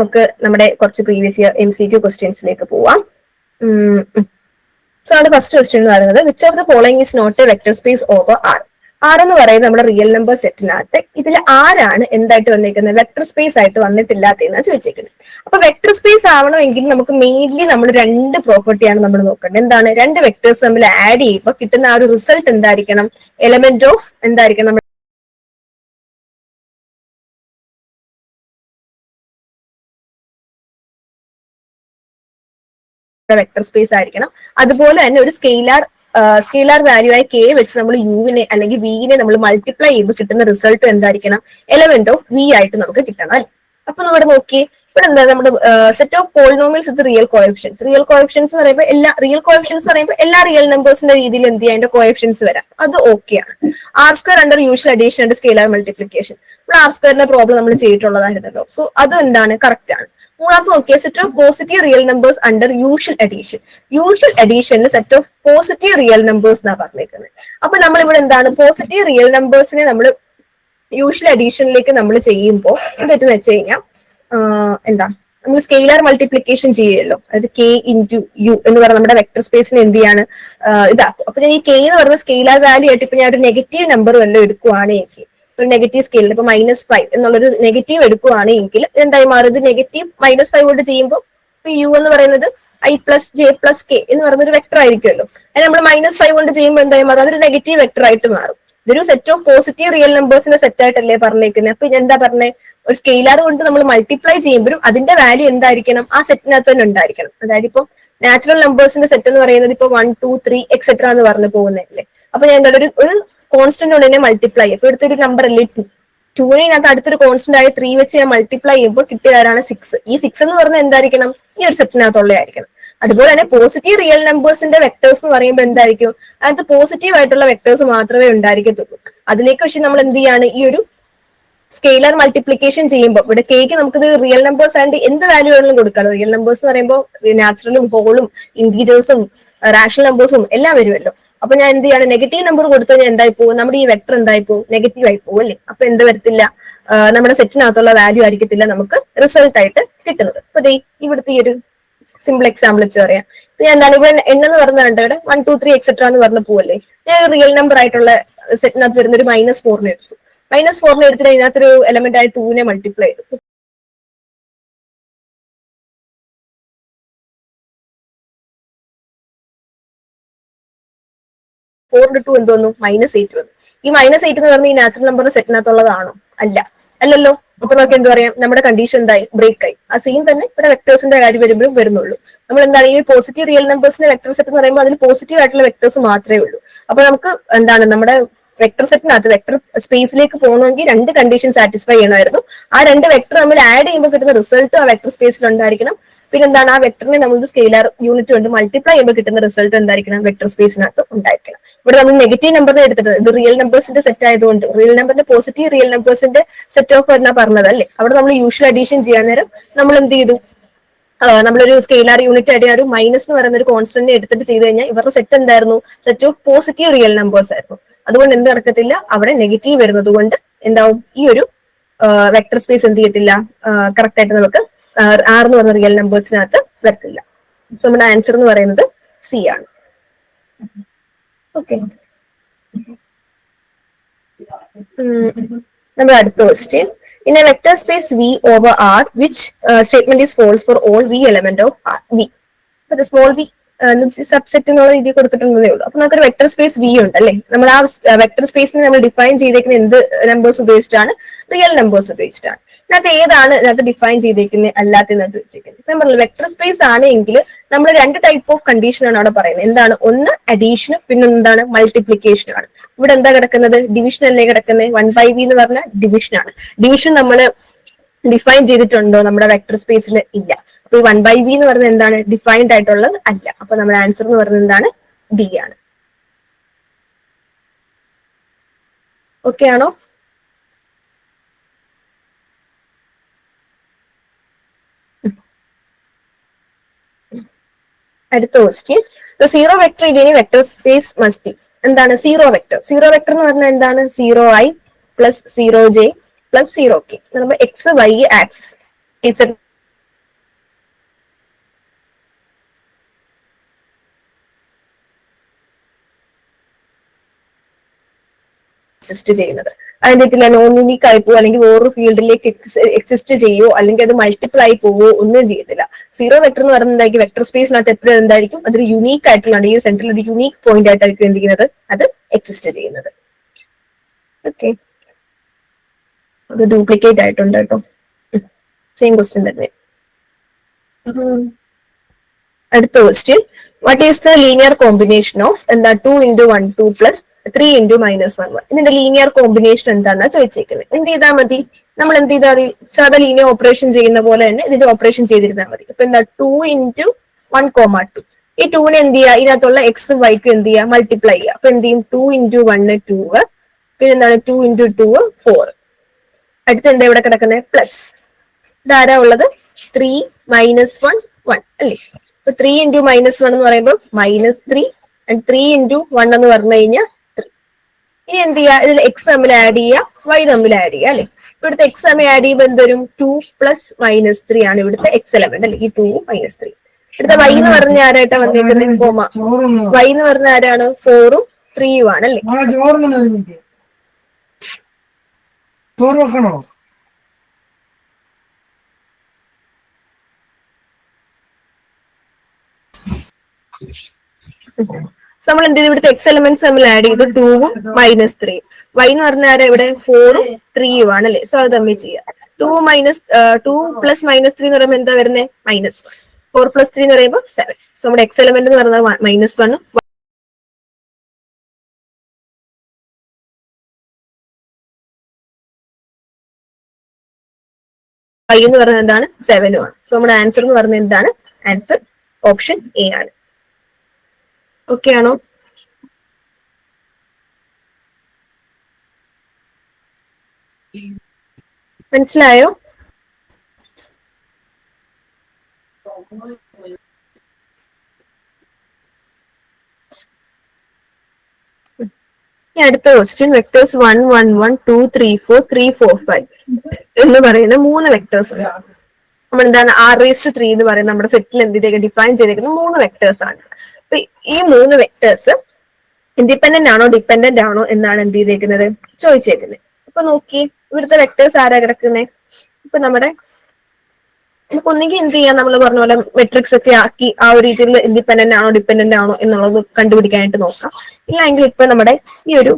നമുക്ക് നമ്മുടെ കുറച്ച് previous year M C Q ക്വസ്റ്റ്യൻസിലേക്ക് പോവാം. സോ ആണ് ഫസ്റ്റ് ക്വസ്റ്റ്യൻ എന്ന് പറയുന്നത്. Which of the following is not vector space over R R എന്ന് പറയുന്നത് നമ്മുടെ റിയൽ നമ്പർ സെറ്റിനകത്ത് ഇതിൽ ആരാണ് എന്തായിട്ട് വന്നിരിക്കുന്നത് വെക്ടർ സ്പേസ് ആയിട്ട് വന്നിട്ടില്ലാത്തതെന്നാണ് ചോദിച്ചേക്കുന്നത്. അപ്പൊ വെക്ടർ സ്പേസ് ആവണമെങ്കിൽ നമുക്ക് മെയിൻലി നമ്മൾ രണ്ട് പ്രോപ്പർട്ടിയാണ് നമ്മൾ നോക്കേണ്ടത്. എന്താണ്? രണ്ട് വെക്ടേഴ്സ് നമ്മൾ ആഡ് ചെയ്യുമ്പോൾ കിട്ടുന്ന ആ ഒരു റിസൾട്ട് എന്തായിരിക്കണം? എലമെന്റ് ഓഫ് എന്തായിരിക്കണം? വെക്ടർ സ്പേസ് ആയിരിക്കണം. അതുപോലെ തന്നെ ഒരു സ്കെയിലാർ സ്കെയിലാർ വാല്യൂ ആയ കെ വെച്ച് നമ്മൾ യുവിനെ അല്ലെങ്കിൽ വിനെ നമ്മൾ മൾട്ടിപ്ലൈ ചെയ്യുമ്പോൾ കിട്ടുന്ന റിസൾട്ട് എന്തായിരിക്കണം? എലമെന്റ് ഓഫ് വി ആയിട്ട് നമുക്ക് കിട്ടണം അല്ലെ? അപ്പൊ നമ്മുടെ നോക്കി ഇവിടെ എന്താ നമ്മുടെ സെറ്റ് ഓഫ് പോളിനോമിയൽസ് ഇത് റിയൽ കോയപ്ഷൻസ് റിയൽ കോയപ്ഷൻസ് എന്ന് പറയുമ്പോൾ എല്ലാ റിയൽ കോയഫിഷ്യൻസ് പറയുമ്പോൾ എല്ലാ റിയൽ നമ്പേഴ്സിന്റെ രീതിയിൽ എന്ത് ചെയ്യാം? അതിന്റെ കോയപ്ഷൻസ് വരാം. അത് ഓക്കെ ആണ്. R square under usual addition and scalar multiplication നമ്മൾ ആർ സ്ക്വയറിന്റെ പ്രോബ്ലം നമ്മൾ ചെയ്തിട്ടുള്ളതായിരുന്നല്ലോ. സോ അത് എന്താണ് കറക്റ്റ് ആണ്. മൂന്നാമത്തെ നോക്കിയ set of positive real numbers under usual addition usual അഡീഷനിൽ set of positive real numbers എന്നാണ് പറഞ്ഞേക്കുന്നത്. അപ്പൊ നമ്മൾ ഇവിടെ എന്താണ് പോസിറ്റീവ് റിയൽ നമ്പേഴ്സിനെ നമ്മൾ യൂഷ്വൽ അഡീഷനിലേക്ക് നമ്മൾ ചെയ്യുമ്പോൾ എന്തെന്ന് വെച്ച് കഴിഞ്ഞാൽ എന്താ? നമ്മൾ സ്കെയിലർ മൾട്ടിപ്ലിക്കേഷൻ ചെയ്യുമല്ലോ അതായത് കെ ഇന്റു യു എന്ന് പറഞ്ഞ നമ്മുടെ വെക്ടർ സ്പേസിന് എന്ത് ചെയ്യാണ് ഇതാക്കും. അപ്പൊ ഞാൻ ഈ കെ എന്ന് പറഞ്ഞ സ്കെയിലർ വാല്യൂ ആയിട്ട് ഇപ്പൊ ഞാൻ ഒരു നെഗറ്റീവ് നമ്പർ വല്ലതും എടുക്കുവാണെങ്കിൽ ഒരു നെഗറ്റീവ് സ്കെയിലിൽ ഇപ്പൊ മൈനസ് ഫൈവ് എന്നുള്ളൊരു നെഗറ്റീവ് എടുക്കുവാണെങ്കിൽ എന്തായി മാറും? ഇത് നെഗറ്റീവ് മൈനസ് ഫൈവ് കൊണ്ട് ചെയ്യുമ്പോൾ യു എന്ന് പറയുന്നത് I plus J plus K എന്ന് പറയുന്ന ഒരു വെക്ടർ ആയിരിക്കുമല്ലോ. അത് നമ്മൾ മൈനസ് ഫൈവ് കൊണ്ട് ചെയ്യുമ്പോൾ എന്തായി മാറും? അതൊരു നെഗറ്റീവ് വെക്ടർ ആയിട്ട് മാറും. ഇതൊരു സെറ്റ് ഓഫ് പോസിറ്റീവ് റിയൽ നമ്പേഴ്സിന്റെ സെറ്റ് ആയിട്ടല്ലേ പറഞ്ഞേക്കുന്നത് അപ്പൊ എന്താ പറഞ്ഞേ? ഒരു സ്കെയിലാർ കൊണ്ട് നമ്മൾ മൾട്ടിപ്ലൈ ചെയ്യുമ്പോഴും അതിന്റെ വാല്യൂ എന്തായിരിക്കണം? ആ സെറ്റിനകത്ത് തന്നെ ഉണ്ടായിരിക്കണം. അതായത് ഇപ്പൊ നാച്ചുറൽ നമ്പേഴ്സിന്റെ സെറ്റ് എന്ന് പറയുന്നത് ഇപ്പൊ വൺ ടു ത്രീ എക്സെട്ര എന്ന് പറഞ്ഞു പോകുന്നതല്ലേ? അപ്പൊ ഞാൻ എന്താ ഒരു കോൺസ്റ്റന്റ് കൊണ്ട് തന്നെ മൾട്ടിപ്ലൈ അപ്പൊ എടുത്തൊരു നമ്പർ അല്ലേ? ടു ടൂവിനകത്ത് അടുത്തൊരു കോൺസ്റ്റന്റ് ആയ ത്രീ വെച്ച് ഞാൻ മൾട്ടിപ്ലൈ ചെയ്യുമ്പോൾ കിട്ടിയതാണ് സിക്സ് ഈ സിക്സ് എന്ന് പറഞ്ഞാൽ എന്തായിരിക്കണം? ഈ ഒരു സെറ്റിനകത്തുള്ളതായിരിക്കണം അതുപോലെ തന്നെ പോസിറ്റീവ് റിയൽ നമ്പേഴ്സിന്റെ വെക്ടേഴ്സ് എന്ന് പറയുമ്പോൾ എന്തായിരിക്കും? അതിനകത്ത് പോസിറ്റീവ് ആയിട്ടുള്ള വെക്ടേഴ്സ് മാത്രമേ ഉണ്ടായിരിക്കത്തുള്ളൂ. അതിലേക്ക് പക്ഷെ നമ്മൾ എന്ത് ചെയ്യാണ്? ഈ ഒരു സ്കെയിലർ മൾട്ടിപ്ലിക്കേഷൻ ചെയ്യുമ്പോൾ ഇവിടെ കേക്ക് നമുക്കിത് റിയൽ നമ്പേഴ്സ് ആയിട്ട് എന്ത് വാല്യൂ ആണെങ്കിലും കൊടുക്കാം. റിയൽ നമ്പേഴ്സ് എന്ന് പറയുമ്പോൾ നാച്ചുറലും ഹോളും ഇന്റീജേഴ്സും റാഷണൽ നമ്പേഴ്സും എല്ലാം വരുമല്ലോ. അപ്പൊ ഞാൻ എന്ത് ചെയ്യാണ്? നെഗറ്റീവ് നമ്പർ കൊടുത്തു കഴിഞ്ഞാൽ എന്തായി പോകും? നമ്മുടെ ഈ വെക്ടർ എന്തായി പോകും? നെഗറ്റീവ് ആയി പോകും അല്ലേ? അപ്പൊ എന്ത് വരത്തില്ല? നമ്മുടെ സെറ്റിനകത്തുള്ള വാല്യൂ ആയിരിക്കത്തില്ല നമുക്ക് റിസൾട്ട് ആയിട്ട് കിട്ടുന്നത്. അപ്പൊ ദേ ഇവിടുത്തെ ഈ ഒരു സിമ്പിൾ എക്സാമ്പിൾ വെച്ച് പറയാം. ഞാൻ എന്താണ് ഇവിടെ എണ്ണെന്ന് പറഞ്ഞ കണ്ടോ? ഇവിടെ വൺ ടു ത്രീ എക്സെട്ര എന്ന് പറഞ്ഞ പോവല്ലേ? ഞാൻ റിയൽ നമ്പർ ആയിട്ടുള്ള സെറ്റിനകത്ത് വരുന്ന ഒരു മൈനസ് ഫോറിനെ എടുത്തു. മൈനസ് ഫോറിനെ എടുത്തിട്ട് ഒരു എലമെന്റ് ആയി ടൂവിനെ മൾട്ടിപ്ലൈ ചെയ്തു. ഫോർ ഇന്റു ടു എന്തോന്നു? മൈനസ് എയ്റ്റ് വന്നു. ഈ മൈനസ് എയ്റ്റ് എന്ന് പറഞ്ഞാൽ ഈ നാച്ചുറൽ നമ്പർ സെറ്റിനകത്തുള്ളതാണോ അല്ല. അല്ലല്ലോ. അപ്പൊ നമുക്ക് എന്ത് പറയാം? നമ്മുടെ കണ്ടീഷൻ എന്തായി? ബ്രേക്ക് ആയി. ആ സെയിം തന്നെ ഇവിടെ വെക്ടേഴ്സിന്റെ കാര്യം വരുമ്പോഴും വരുന്നുള്ളൂ. നമ്മൾ എന്താണ് ഈ പോസിറ്റീവ് റിയൽ നമ്പേഴ്സിന്റെ വെക്ടർ സെറ്റ് എന്ന് പറയുമ്പോൾ അതിൽ പോസിറ്റീവ് ആയിട്ടുള്ള വെക്ടേഴ്സ് മാത്രമേ ഉള്ളൂ. അപ്പൊ നമുക്ക് എന്താണ് നമ്മുടെ വെക്ടർ സെറ്റിനകത്ത് വെക്ടർ സ്പേസിലേക്ക് പോകണമെങ്കിൽ രണ്ട് കണ്ടീഷൻ സാറ്റിസ്ഫൈ ചെയ്യണമായിരുന്നു. ആ രണ്ട് വെക്ടർ നമ്മൾ ആഡ് ചെയ്യുമ്പോൾ കിട്ടുന്ന റിസൾട്ട് ആ വെക്ടർ സ്പേസിൽ ഉണ്ടായിരിക്കണം. പിന്നെ എന്താണ് ആ വെക്ടറിനെ നമ്മൾ സ്കെയിലർ യൂണിറ്റ് കൊണ്ട് മൾട്ടിപ്ലൈ ചെയ്യുമ്പോൾ കിട്ടുന്ന റിസൾട്ട് എന്തായിരിക്കണം? വെക്ടർ സ്പേസിനകത്ത് ഉണ്ടായിരിക്കണം. ഇവിടെ നമ്മൾ നെഗറ്റീവ് നമ്പർ എടുത്തിട്ട് ഇത് റിയൽ നമ്പേഴ്സിന്റെ സെറ്റ് ആയതുകൊണ്ട്. റിയൽ നമ്പറിന്റെ പോസിറ്റീവ് റിയൽ നമ്പേഴ്സിന്റെ സെറ്റ് ഓഫ് എന്നാ പറഞ്ഞത് അല്ലേ അവിടെ നമ്മൾ യൂഷ്വൽ അഡീഷൻ ചെയ്യാൻ നേരം നമ്മൾ എന്ത് ചെയ്തു? നമ്മളൊരു സ്കെയിലർ യൂണിറ്റ് ആയിട്ട് ഒരു മൈനസ് എന്ന് പറയുന്ന ഒരു കോൺസ്റ്റന്റ് എടുത്തിട്ട് ചെയ്ത് കഴിഞ്ഞാൽ ഇവരുടെ സെറ്റ് എന്തായിരുന്നു? Set of positive real numbers ആയിരുന്നു. അതുകൊണ്ട് എന്ത് നടക്കത്തില്ല? അവിടെ നെഗറ്റീവ് വരുന്നത് കൊണ്ട് എന്താവും? ഈ ഒരു വെക്ടർ സ്പേസ് എന്ത് ചെയ്യത്തില്ല? കറക്റ്റ് ആയിട്ട് നമുക്ക് ആർ എന്ന് പറഞ്ഞ റിയൽ നമ്പേഴ്സിനകത്ത് വരത്തില്ല. സോ നമ്മുടെ ആൻസർ എന്ന് പറയുന്നത് സി ആണ്. ഓക്കെ നമ്മുടെ അടുത്ത question in a vector space V over R which statement is false for all V element of R V small V subset എന്നുള്ള രീതി കൊടുത്തിട്ടുണ്ടെന്നേ ഉള്ളൂ. അപ്പൊ നമുക്കൊരു വെക്ടർ സ്പേസ് വി ഉണ്ട് അല്ലേ? നമ്മൾ ആ വെക്ടർ സ്പേസിനെ നമ്മൾ ഡിഫൈൻ ചെയ്തേക്കുന്ന എന്ത് നമ്പേഴ്സ് ഉപയോഗിച്ചിട്ടാണ് റിയൽ നമ്പേഴ്സ് ഉപയോഗിച്ചിട്ടാണ്. ഇതിനകത്ത് ഏതാണ് ഇതിനകത്ത് ഡിഫൈൻ ചെയ്തേക്കുന്നത് അല്ലാത്തതിനകത്ത് വെച്ചിരിക്കുന്നത് നമ്മൾ വെക്ടർ സ്പേസ് ആണെങ്കിൽ നമ്മൾ രണ്ട് ടൈപ്പ് ഓഫ് കണ്ടീഷൻ ആണ് അവിടെ പറയുന്നത്. എന്താണ്? ഒന്ന് അഡീഷനും പിന്നെ എന്താണ്? മൾട്ടിപ്ലിക്കേഷനും ആണ്. ഇവിടെ എന്താ കിടക്കുന്നത്? ഡിവിഷൻ അല്ലേ കിടക്കുന്നത്? വൺ ബൈ വി എന്ന് പറഞ്ഞാൽ ഡിവിഷൻ ആണ്. ഡിവിഷൻ നമ്മൾ ഡിഫൈൻ ചെയ്തിട്ടുണ്ടോ നമ്മുടെ വെക്ടർ സ്പേസിൽ ഇല്ല. അപ്പൊ ഈ വൺ ബൈ വി എന്ന് പറയുന്നത് എന്താണ്? ഡിഫൈൻഡ് ആയിട്ടുള്ളത് അല്ല. അപ്പൊ നമ്മുടെ ആൻസർ എന്ന് പറയുന്നത് എന്താണ്? ഡി ആണ്. ഓക്കെ ആണോ? അടുത്ത ക്വസ്റ്റ്യൻ ദ സീറോ വെക്ടർ ഇനി വെക്ടർ സ്പേസ് മസ്റ്റ് ബി എന്താണ്? സീറോ വെക്ടർ സീറോ വെക്ടർ എന്ന് പറഞ്ഞാൽ എന്താണ്? Zero I plus zero J plus zero K നമ്മൾ എക്സ് വൈ ആക്സിസ് എക്സിസ്റ്റ് ചെയ്യുന്നത്. അതിന്റെ നോൺ യുണീക്ക് ആയി പോവോ അല്ലെങ്കിൽ വേറൊരു ഫീൽഡിലേക്ക് എക്സിസ്റ്റ് ചെയ്യോ അല്ലെങ്കിൽ അത് മൾട്ടിപ്പിൾ ആയി പോവോ ഒന്നും ചെയ്യത്തില്ല. സീറോ വെക്ടർ എന്ന് പറയുന്നത് എന്തായിരിക്കും? വെക്ടർ സ്പേസിനകത്ത് എപ്പോഴും എന്തായിരിക്കും? അതൊരു യുണീക്ക് ആയിട്ടുള്ള ഈ സെന്ററിൽ ഒരു യുണീക്ക് പോയിന്റ് ആയിട്ടായിരിക്കും എന്ത് ചെയ്യുന്നത്? അത് എക്സിസ്റ്റ് ചെയ്യുന്നത്. ഓക്കെ അത് ഡ്യൂപ്ലിക്കേറ്റ് ആയിട്ടുണ്ട് കേട്ടോ. സെയിം ക്വസ്റ്റ്യൻ തന്നെ. അടുത്ത question what is the linear combination of എന്താ two into one two plus three into minus one one ഇതിന്റെ ലീനിയർ കോമ്പിനേഷൻ എന്താണെന്ന് ചോദിച്ചേക്കുന്നത്. എന്ത് ചെയ്താൽ മതി? നമ്മൾ എന്ത് ചെയ്താൽ മതി? സാധാ ലീനിയർ ഓപ്പറേഷൻ ചെയ്യുന്ന പോലെ തന്നെ ഇതിന്റെ ഓപ്പറേഷൻ ചെയ്തിരുന്നാൽ മതി. അപ്പൊ എന്താ? Two into one comma two ഈ ടൂവിനെ എന്ത് ചെയ്യുക? ഇതിനകത്തുള്ള എക്സും വൈക്കും എന്ത് ചെയ്യുക? മൾട്ടിപ്ലൈ ചെയ്യുക. അപ്പൊ എന്ത് ചെയ്യും? ടു ഇന്റു വണ്ണ് ടു പിന്നെ എന്താണ് ടു ഇന്റു ടു ഫോർ അടുത്ത് എന്താ ഇവിടെ കിടക്കുന്നത് പ്ലസ് ഇതാരാ ഉള്ളത്? ത്രീ മൈനസ് വൺ വൺ അല്ലേ? അപ്പൊ ത്രീ ഇന്റു മൈനസ് വൺ എന്ന് പറയുമ്പോൾ minus three and three into one എന്ന് പറഞ്ഞു കഴിഞ്ഞാൽ ഇനി എന്ത് ചെയ്യുക ഇതിൽ എക്സ് തമ്മിൽ ആഡ് ചെയ്യുക വൈ തമ്മിൽ ആഡ് ചെയ്യുക അല്ലെ? ഇവിടുത്തെ എക്സ് തമ്മിൽ ആഡ് ചെയ്യുമ്പോൾ എന്തോരും ടു പ്ലസ് മൈനസ് ത്രീ ആണ് ഇവിടുത്തെ എക്സ് എലമെന്റ് അല്ലെ? ഈ ടു മൈനസ് ത്രീ ഇവിടുത്തെ വൈ എന്ന് പറഞ്ഞ ആരായിട്ടാ വന്നിരിക്കുന്നത് കോമ. വൈ എന്ന് പറഞ്ഞ ആരാണ്? ഫോറും ത്രീയും ആണ് അല്ലെ? Thank വെക്കണോ? നമ്മൾ എന്ത് ചെയ്തു? ഇവിടുത്തെ എക്സ് എലമെന്റ്സ് നമ്മൾ ആഡ് ചെയ്തു ടൂവും മൈനസ് ത്രീയും വൈ എന്ന് പറഞ്ഞാൽ ഇവിടെ? ഫോറും ത്രീയും ആണ് അല്ലെ? സോ അത് തമ്മിൽ ചെയ്യാം. Two minus two plus minus three എന്ന് പറയുമ്പോൾ എന്താ വരുന്നത് minus one four plus three എന്ന് പറയുമ്പോൾ സെവൻ സോ നമ്മുടെ എക്സ് എലമെന്റ് എന്ന് പറയുന്നത് മൈനസ് വണ്ണും വൈ എന്ന് പറയുന്നത് എന്താണ്? സെവനും ആണ്. സോ നമ്മുടെ ആൻസർ എന്ന് പറയുന്നത് എന്താണ്? ആൻസർ ഓപ്ഷൻ എ ആണ്. ഓക്കെ ആണോ? മനസ്സിലായോ? അടുത്ത question vectors one one one two three four three four five എന്ന് പറയുന്ന മൂന്ന് വെക്ടേഴ്സ് ഉണ്ട്. നമ്മൾ എന്താണ് ആർ റേസ്റ്റ് ത്രീ എന്ന് പറയുന്ന നമ്മുടെ സെറ്റിൽ എന്ത് ചെയ്തേക്ക് ഡിഫൈൻ ചെയ്തേക്കുന്ന മൂന്ന് വെക്ടേഴ്സ് ആണ്. ഈ മൂന്ന് വെക്ടേഴ്സ് ഇൻഡിപെൻഡന്റ് ആണോ ഡിപെൻഡന്റ് ആണോ എന്നാണ് എന്ത് ചെയ്തേക്കുന്നത്? ചോദിച്ചേക്കുന്നത് അപ്പൊ നോക്കി ഇവിടുത്തെ വെക്ടേഴ്സ് ആരാ കിടക്കുന്നത് ഇപ്പൊ നമ്മുടെ നമുക്ക് ഒന്നുകിൽ എന്ത് ചെയ്യാം? നമ്മൾ പറഞ്ഞ പോലെ മെട്രിക്സ് ഒക്കെ ആക്കി ആ ഒരു രീതിയിൽ ഇൻഡിപെൻഡന്റ് ആണോ ഡിപെൻഡന്റ് ആണോ എന്നുള്ളത് കണ്ടുപിടിക്കാനായിട്ട് നോക്കാം. ഇല്ലെങ്കിൽ ഇപ്പൊ നമ്മുടെ ഈ ഒരു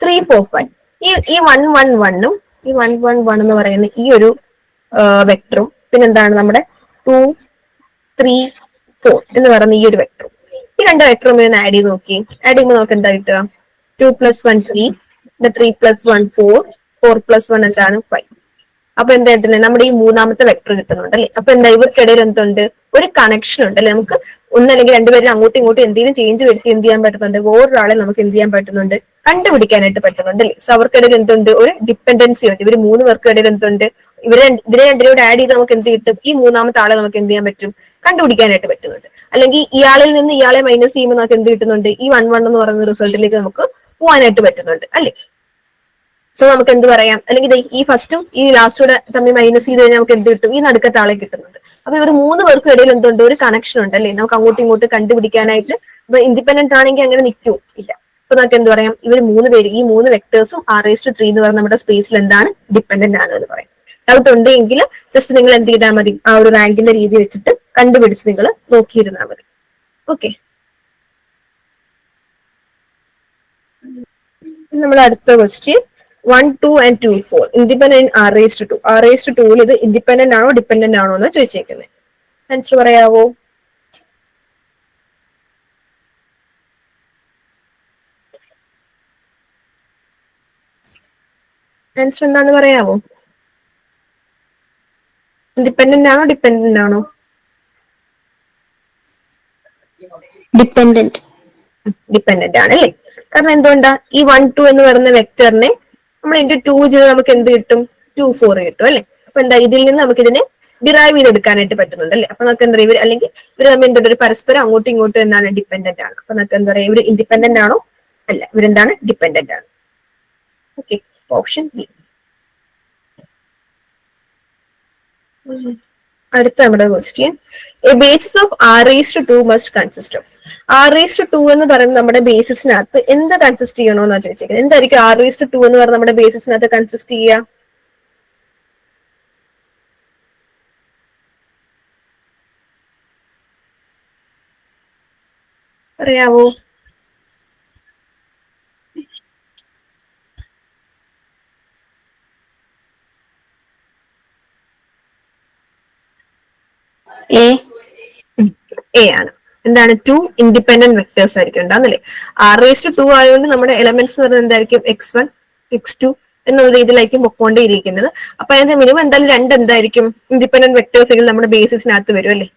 ത്രീ ഫോർ ഫൈവ് ഈ ഈ വൺ വൺ വണ്ണും ഈ വൺ വൺ വൺ എന്ന് പറയുന്ന ഈ ഒരു വെക്ടറും പിന്നെന്താണ് നമ്മുടെ ടു ത്രീ ഫോർ എന്ന് പറയുന്ന ഈ ഒരു വെക്ടറും രണ്ട് വെക്ടറും ഒന്ന് ആഡ് ചെയ്ത് നോക്കി. ആഡ് ചെയ്യുമ്പോൾ നമുക്ക് എന്താ കിട്ടുക? Two plus one three three plus one four four plus one എന്താണ്? ഫൈവ് അപ്പൊ എന്താ കിട്ടുന്നത് നമ്മുടെ ഈ മൂന്നാമത്തെ വെക്ടർ കിട്ടുന്നുണ്ട് അല്ലെ? അപ്പൊ എന്താ ഇവർക്കിടയിൽ എന്തുണ്ട്? ഒരു കണക്ഷൻ ഉണ്ട് അല്ലെ? നമുക്ക് ഒന്നല്ലെങ്കിൽ രണ്ടുപേരും അങ്ങോട്ടും ഇങ്ങോട്ടും എന്തെങ്കിലും ചേഞ്ച് വരുത്തി എന്ത് ചെയ്യാൻ പറ്റുന്നുണ്ട്? ഓരോരാളെ നമുക്ക് എന്ത് ചെയ്യാൻ പറ്റുന്നുണ്ട്? കണ്ടുപിടിക്കാനായിട്ട് പറ്റുന്നുണ്ട് അല്ലെ? സോ അവർക്കിടയിൽ എന്തുണ്ട്? ഒരു ഡിപ്പെൻഡൻസി ഉണ്ട്. ഇവർ മൂന്ന് പേർക്കിടയിൽ എന്തുണ്ട്? ഇവരെ ഇവരെ രണ്ടിനോട് ആഡ് ചെയ്ത് നമുക്ക് എന്ത് കിട്ടും? ഈ മൂന്നാമത്തെ ആളെ നമുക്ക് എന്ത് ചെയ്യാൻ പറ്റും? കണ്ടുപിടിക്കാനായിട്ട് പറ്റുന്നുണ്ട്. അല്ലെങ്കിൽ ഇയാളിൽ നിന്ന് ഇയാളെ മൈനസ് ചെയ്യുമ്പോൾ നമുക്ക് എന്ത് കിട്ടുന്നുണ്ട്? ഈ വൺ വൺ എന്ന് പറയുന്ന റിസൾട്ടിലേക്ക് നമുക്ക് പോകാനായിട്ട് പറ്റുന്നുണ്ട് അല്ലെ? സോ നമുക്ക് എന്ത് പറയാം? അല്ലെങ്കിൽ ഈ ഫസ്റ്റും ഈ ലാസ്റ്റൂടെ തമ്മിൽ മൈനസ് ചെയ്ത് കഴിഞ്ഞാൽ നമുക്ക് എന്ത് കിട്ടും? ഈ നടുക്കത്തെ ആളെ കിട്ടുന്നുണ്ട്. അപ്പൊ ഇവർ മൂന്ന് പേർക്കും ഇടയിൽ എന്തുണ്ട്? ഒരു കണക്ഷൻ ഉണ്ട് അല്ലേ? നമുക്ക് അങ്ങോട്ടും ഇങ്ങോട്ടും കണ്ടുപിടിക്കാനായിട്ട് ഇപ്പൊ ഇൻഡിപെൻഡന്റ് ആണെങ്കിൽ അങ്ങനെ നിൽക്കൂ ഇല്ല. അപ്പൊ നമുക്ക് എന്ത് പറയാം? ഇവർ മൂന്ന് പേര് ഈ മൂന്ന് വെക്ടേഴ്സും ആർ എസ് ടു ത്രീ എന്ന് പറഞ്ഞ നമ്മുടെ സ്പേസിൽ എന്താണ്? ഡിപെൻഡന്റ് ആണ് എന്ന് പറയാം. ഡൗട്ട് ഉണ്ടെങ്കിൽ ജസ്റ്റ് നിങ്ങൾ എന്ത് ചെയ്താൽ മതി. ആ ഒരു റാങ്കിന്റെ രീതി വെച്ചിട്ട് കണ്ടുപിടിച്ച് നിങ്ങൾ നോക്കിയിരുന്നാൽ മതി. ഓക്കെ. നമ്മൾ അടുത്ത question one two and two four independent R raised two R raised ടൂവിൽ ഇത് ഇൻഡിപെൻഡന്റ് ആണോ ഡിപെൻഡന്റ് ആണോ എന്ന് ചോദിച്ചേക്കുന്നത് ആൻസർ പറയാവോ? ആൻസർ എന്താന്ന് പറയാവോ? ഇൻഡിപെൻഡന്റ് ആണോ ഡിപെൻഡന്റ് ആണോ? ഡിപ്പെൻഡന്റ് ഡിപ്പെൻഡന്റ് ആണ് അല്ലേ കാരണം എന്തുകൊണ്ടാ? ഈ വൺ ടു എന്ന് പറയുന്ന വെക്ടറിനെ നമ്മൾ ഇതിന്റെ ടു ചെയ്ത് നമുക്ക് എന്ത് കിട്ടും? ടു ഫോർ കിട്ടും അല്ലെ? അപ്പൊ എന്താ ഇതിൽ നിന്ന് നമുക്ക് ഇതിനെ ഡിറൈവ് ചെയ്തെടുക്കാനായിട്ട് പറ്റുന്നുണ്ട് അല്ലെ അപ്പൊ നമുക്ക് എന്താ ഇവർ അല്ലെങ്കിൽ ഇവർ തമ്മിൽ എന്തുണ്ട്? ഒരു പരസ്പരം അങ്ങോട്ടും ഇങ്ങോട്ടും എന്താണ് ഡിപ്പെൻഡന്റ് ആണ്. അപ്പൊ നമുക്ക് എന്താ പറയുക ഇവർ ഇൻഡിപെൻഡന്റ് ആണോ? അല്ല ഇവരെന്താണ്? ഡിപ്പെൻഡന്റ് ആണ്. ഓക്കെ ഓപ്ഷൻ ബി അടുത്ത നമ്മുടെ question a basis of R raise to two must consist of R raise two എന്ന് പറയുന്നത് നമ്മുടെ ബേസിസിനകത്ത് എന്ത് കൺസിസ്റ്റ് ചെയ്യണമെന്നാ ചോദിച്ചേക്കുന്നത്? എന്തായിരിക്കും ആർ റേസ് ടു എന്ന് പറഞ്ഞാൽ നമ്മുടെ ബേസിസിനകത്ത് കൺസിസ്റ്റ് ചെയ്യുക? അറിയാവോ? എ എ ആണ്. എന്താണ്? ടു ഇൻഡിപെൻഡന്റ് വെക്ടേഴ്സ് ആയിരിക്കും ഉണ്ടാകുന്നില്ലേ ആർ റേസ്റ്റ് ടു ആയതുകൊണ്ട് നമ്മുടെ എലമെന്റ്സ് എന്ന് പറയുന്നത് എന്തായിരിക്കും? എക്സ് വൺ എക്സ് ടു എന്നുള്ള രീതിയിലായിരിക്കും പൊക്കോണ്ടേയിരിക്കുന്നത് അപ്പൊ അതിന്റെ മിനിമം എന്തായാലും രണ്ട് എന്തായിരിക്കും? ഇൻഡിപെൻഡന്റ് വെക്ടേഴ്സ് എങ്കിൽ നമ്മുടെ ബേസിസിനകത്ത് വരും അല്ലേ?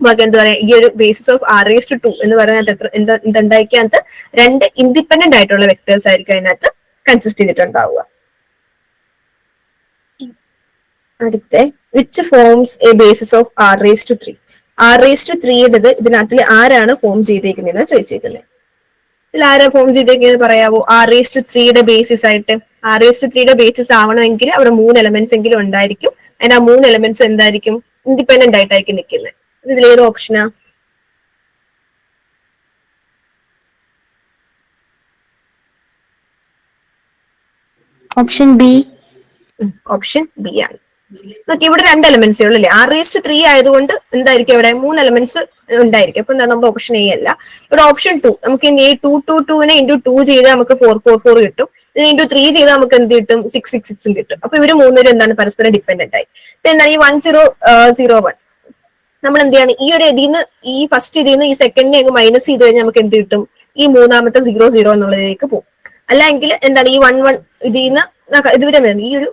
ബാക്കി എന്താ പറയാ? ഈ ഒരു basis of R raised two എന്ന് പറയുന്നത് എത്ര എന്താ എന്തുണ്ടാക്കിയതിനകത്ത് രണ്ട് ഇൻഡിപെൻഡന്റ് ആയിട്ടുള്ള വെക്ടേഴ്സ് ആയിരിക്കും അതിനകത്ത് കൺസിസ്റ്റ് ചെയ്തിട്ടുണ്ടാവുക. അടുത്ത which forms A basis of R raise to three R raise to ത്രീയുടേത് ഇതിനകത്തിൽ ആരാണ് ഫോം ചെയ്തേക്കുന്നത് ചോദിച്ചേക്കുന്നത്. ഇതിൽ ആരാ ഫോം ചെയ്തേക്കുന്നത് പറയാവോ? ആർ റേസ് ടു ത്രീയുടെ ബേസിസ് ആയിട്ട്. ആർ ടു ത്രീയുടെ ബേസിസ് ആവണമെങ്കിൽ അവിടെ മൂന്ന് എലമെന്റ്സ് എങ്കിലും ഉണ്ടായിരിക്കും. അതിന് ആ മൂന്ന് എലമെന്റ്സ് എന്തായിരിക്കും? ഇൻഡിപെൻഡന്റ് ആയിട്ടായിരിക്കും നിൽക്കുന്നത്. ഇതിൽ ഏത് ഓപ്ഷനാ ഓപ്ഷൻ ബി ഓപ്ഷൻ ബി ആണ്. നോക്കി ഇവിടെ രണ്ട് എലമെന്റ്സ് ഉള്ളൂ അല്ലേ? ആർ റേസ്റ്റ് ത്രീ ആയതുകൊണ്ട് എന്തായിരിക്കും ഇവിടെ? മൂന്ന് എലമെന്റ്സ് ഉണ്ടായിരിക്കും. അപ്പൊ എന്താ നമ്മുടെ ഓപ്ഷൻ എ അല്ല. ഇവിടെ ഓപ്ഷൻ ടു നമുക്ക് എന്ത് ചെയ്യും ടു ടു ടുവിനെ ഇന്റു ടു ചെയ്താൽ നമുക്ക് ഫോർ ഫോർ ഫോർ കിട്ടും. ഇതിന് ഇന്റു ത്രീ ചെയ്താൽ നമുക്ക് എന്ത് കിട്ടും? സിക്സ് സിക്സ് സിക്സും കിട്ടും. അപ്പൊ ഇവർ മൂന്നുപേരും എന്താണ് പരസ്പരം ഡിപ്പെൻഡന്റ് ആയി. ഇപ്പൊ എന്താണ്? ഈ വൺ സീറോ സീറോ വൺ നമ്മൾ എന്ത് ഈ ഒരു ഇതിന്ന് ഈ ഫസ്റ്റ് ഇതിന്ന് ഈ സെക്കൻഡിനെ അങ്ങ് മൈനസ് ചെയ്ത് കഴിഞ്ഞാൽ നമുക്ക് എന്ത് കിട്ടും? ഈ മൂന്നാമത്തെ സീറോ സീറോ എന്നുള്ളതിലേക്ക് പോകും. അല്ലെങ്കിൽ എന്താണ്? ഈ വൺ വൺ ഇതിന്ന് ഇതുവരെ വരുന്നത് ഈ ഒരു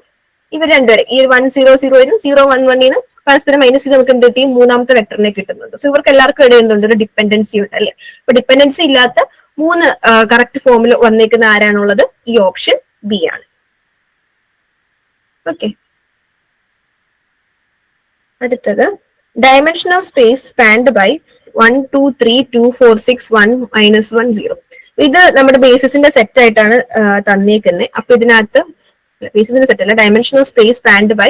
ഇവർ രണ്ടുപേരെ. ഈ വൺ സീറോ സീറോയിലും സീറോ വൺ വണ്ണിനും പരസ്പരം മൈനസ് ചെയ്ത് നമുക്ക് എന്ത് കിട്ടി? മൂന്നാമത്തെ വെക്ടറിനെ കിട്ടുന്നുണ്ട്. സോ ഇവർക്ക് എല്ലാവർക്കും ഇടയിൽ എന്തുണ്ട്? ഒരു ഡിപ്പെൻഡൻസി ഉണ്ട് അല്ലെ? അപ്പൊ ഡിപ്പെൻഡൻസി ഇല്ലാത്ത മൂന്ന് കറക്റ്റ് ഫോമിൽ വന്നേക്കുന്ന ആരാണുള്ളത്? ഈ ഓപ്ഷൻ ബി ആണ്. ഓക്കെ അടുത്തത്. Dimension of space spanned by one two three two four six one minus one zero ഇത് നമ്മുടെ ബേസിസിന്റെ സെറ്റ് ആയിട്ടാണ് തന്നേക്കുന്നത് അപ്പൊ ഇതിനകത്ത് ബേസിസിന്റെ സെറ്റ് അല്ല dimension of space spanned by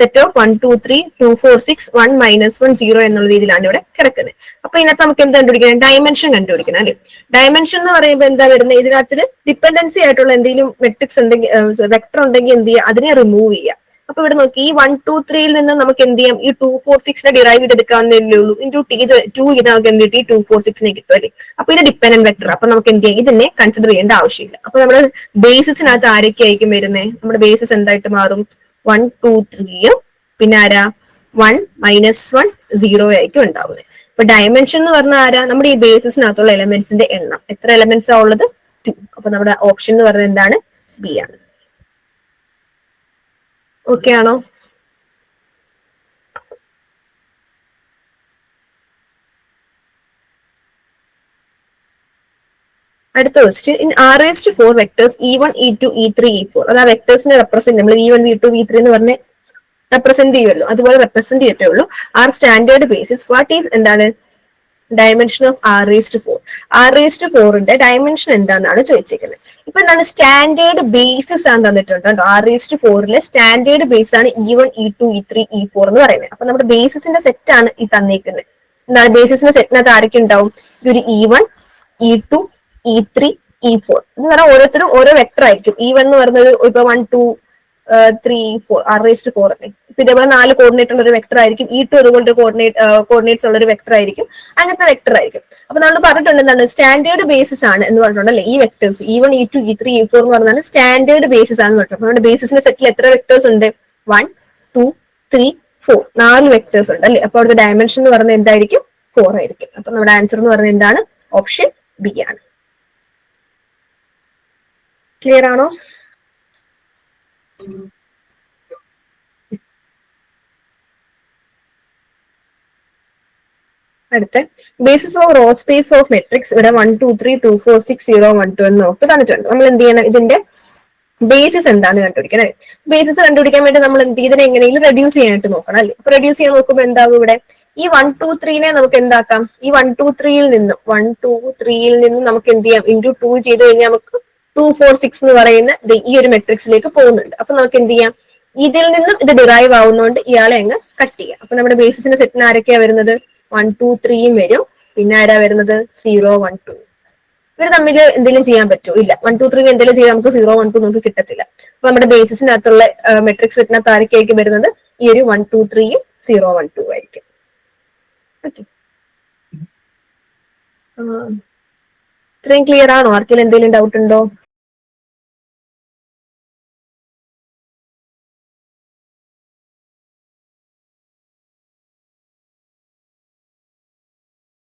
set of one two three two four six one minus one zero എന്നുള്ള രീതിയിലാണ് ഇവിടെ കിടക്കുന്നത്. അപ്പൊ ഇതിനകത്ത് നമുക്ക് എന്ത് കണ്ടുപിടിക്കണം? ഡയമെൻഷൻ കണ്ടുപിടിക്കണം അല്ലെ? ഡയമെൻഷൻ എന്ന് പറയുമ്പോൾ എന്താ വരുന്നത്? ഇതിനകത്ത് ഡിപ്പെൻഡൻസി ആയിട്ടുള്ള എന്തെങ്കിലും മെട്രിക്സ് ഉണ്ടെങ്കിൽ വെക്ടർ ഉണ്ടെങ്കിൽ എന്ത് ചെയ്യുക? അതിനെ റിമൂവ് ചെയ്യുക. അപ്പൊ ഇവിടെ നോക്കി ഈ വൺ ടു ത്രീയിൽ നിന്ന് നമുക്ക് എന്ത് ചെയ്യാം? ഈ ടു ഫോർ സിക്സിനെ ഡിറൈവ് ചെയ്തെടുക്കാവുന്നതല്ലേ ഉള്ളൂ. ഇന്റു ടി ഇത് ടു ഇത് നമുക്ക് എന്ത് കിട്ടി? ടു ഫോർ സിക്സിനെ കിട്ടും അപ്പൊ ഇത് ഡിപ്പെൻഡന്റ് വെക്ടർ അപ്പൊ നമുക്ക് എന്ത് ചെയ്യാം? ഇതിനെ കൺസിഡർ ചെയ്യേണ്ട ആവശ്യമില്ല. അപ്പൊ നമ്മുടെ ബേസിസിനകത്ത് ആരൊക്കെ ആയിരിക്കും വരുന്നത് നമ്മുടെ ബേസിസ് എന്തായിട്ട് മാറും? വൺ ടു ത്രീയും പിന്നെ ആരാ? വൺ മൈനസ് വൺ സീറോ ആയിരിക്കും ഉണ്ടാവുന്നത് അപ്പൊ ഡയമെൻഷൻ എന്ന് പറഞ്ഞാൽ ആരാ? നമ്മുടെ ഈ ബേസിസിനകത്തുള്ള എലമെന്റ്സിന്റെ എണ്ണം. എത്ര എലമെന്റ്സ് ആ ഉള്ളത്? ടു അപ്പൊ നമ്മുടെ ഓപ്ഷൻ എന്ന് പറയുന്നത് എന്താണ്? ബി ആണ്. ഓക്കെ ആണോ? അടുത്ത question in R S to four vectors E one E two E three E four അത് ആ വെക്ടേഴ്സിനെ റെപ്രസെന്റ് നമ്മൾ V one V two V three എന്ന് പറഞ്ഞ റെപ്രസെന്റ് ചെയ്യുമല്ലോ അതുപോലെ റെപ്രസെന്റ് ചെയ്തിട്ടേ ഉള്ളൂ. R standard basis what is എന്താണ്? Dimension of R raised four R raised ഫോറിന്റെ ഡയമെൻഷൻ എന്താണെന്നാണ് ചോദിച്ചിരിക്കുന്നത് ഇപ്പൊ എന്താണ് സ്റ്റാൻഡേർഡ് ബേസിസ് ആണ് തന്നിട്ടുണ്ട് കേട്ടോ. ആർ റേസ്റ്റ് ഫോറിലെ സ്റ്റാൻഡേർഡ് ബേസ് ആണ് E one E two E three E four എന്ന് പറയുന്നത്. അപ്പൊ നമ്മുടെ ബേസിസിന്റെ സെറ്റ് ആണ് ഈ തന്നേക്കുന്നത് എന്താണ് ബേസിസിന്റെ സെറ്റിനകത്ത് ആരൊക്കെ ഉണ്ടാവും? ഒരു E one E two E three E four എന്ന് പറഞ്ഞാൽ ഓരോരുത്തരും ഓരോ വെക്ടർ ആയിരിക്കും. ഇ വൺ എന്ന് പറയുന്ന ഒരു ഇപ്പൊ one two three four R raised four ഇപ്പൊ ഇതേപോലെ നാല് കോർഡിനേറ്റ് ഉള്ള ഒരു വെക്ടർ ആയിരിക്കും. ഈ ടു അതുകൊണ്ട് കോർഡിനേറ്റ് കോർഡിനേറ്റ്സ് ഉള്ള ഒരു വെക്ടർ ആയിരിക്കും. അങ്ങനത്തെ വെക്ടർ ആയിരിക്കും. അപ്പൊ നമ്മൾ പറഞ്ഞിട്ടുണ്ട് എന്താണ്? സ്റ്റാൻഡേർഡ് ബേസിസ് ആണ് എന്ന് പറഞ്ഞിട്ടുണ്ടല്ലേ ഈ vectors E one E two E three E four എന്ന് പറഞ്ഞാൽ സ്റ്റാൻഡേർഡ് ബേസിസ് ആണ് പറഞ്ഞിട്ടുണ്ട്. നമ്മുടെ ബേസിസിന്റെ സെറ്റിൽ എത്ര വെക്ടേഴ്സ് ഉണ്ട്? വൺ ടു ത്രീ ഫോർ നാല് വെക്ടേഴ്സ് ഉണ്ട് അല്ലേ? അപ്പൊ അവിടുത്തെ ഡയമെൻഷൻ എന്ന് പറഞ്ഞാൽ എന്തായിരിക്കും? ഫോർ ആയിരിക്കും. അപ്പൊ നമ്മുടെ ആൻസർ എന്ന് പറയുന്നത് എന്താണ്? ഓപ്ഷൻ ബി ആണ്. ക്ലിയർ ആണോ? അടുത്ത basis of row space of matrix ഇവിടെ one two three two four six zero one two എന്ന് നോക്ക് തന്നിട്ടുണ്ട്. നമ്മൾ എന്ത് ചെയ്യണം? ഇതിന്റെ ബേസിസ് കണ്ടുപിടിക്കണം? അല്ലെ ബേസിസ് കണ്ടുപിടിക്കാൻ വേണ്ടി നമ്മൾ എന്ത് ഇതിനെ എങ്ങനെയെങ്കിലും റെഡ്യൂസ് ചെയ്യാനായിട്ട് നോക്കണം അല്ലേ? റെഡ്യൂസ് ചെയ്യാൻ നോക്കുമ്പോൾ എന്താകും ഇവിടെ? ഈ വൺ ടു ത്രീനെ നമുക്ക് എന്താക്കാം? ഈ വൺ ടു ത്രീയിൽ നിന്നും വൺ ടു ത്രീയിൽ നിന്നും നമുക്ക് എന്ത് ചെയ്യാം? ഇന്റു ടു ചെയ്ത് കഴിഞ്ഞാൽ നമുക്ക് ടു ഫോർ സിക്സ് എന്ന് പറയുന്ന ഈ ഒരു മെട്രിക്സിലേക്ക് പോകുന്നുണ്ട്. അപ്പൊ നമുക്ക് എന്ത് ചെയ്യാം? ഇതിൽ നിന്നും ഇത് ഡിറൈവ് ആവുന്നതുകൊണ്ട് ഇയാളെ അങ്ങ് കട്ട് ചെയ്യാം. അപ്പൊ നമ്മുടെ ബേസിസിന്റെ സെറ്റിന് ആരൊക്കെയാ വരുന്നത്? വൺ ടു ത്രീയും വരും. പിന്നെ ആരാ വരുന്നത്? സീറോ വൺ ടു ഇവർ തമ്മിൽ എന്തെങ്കിലും ചെയ്യാൻ പറ്റുമോ? ഇല്ല. വൺ ടു ത്രീ എന്തെങ്കിലും ചെയ്യാൻ നമുക്ക് സീറോ വൺ ടു നമുക്ക് കിട്ടത്തില്ല. അപ്പൊ നമ്മുടെ ബേസിസിനകത്തുള്ള മെട്രിക്സ് സെറ്റിനകത്ത് ആരൊക്കെയായിരിക്കും വരുന്നത്? ഈ ഒരു വൺ ടു ത്രീയും സീറോ വൺ ടു ആയിരിക്കും. ഇത്രയും ക്ലിയർ ആണോ? ആർക്കെങ്കിലും എന്തെങ്കിലും ഡൗട്ട് ഉണ്ടോ?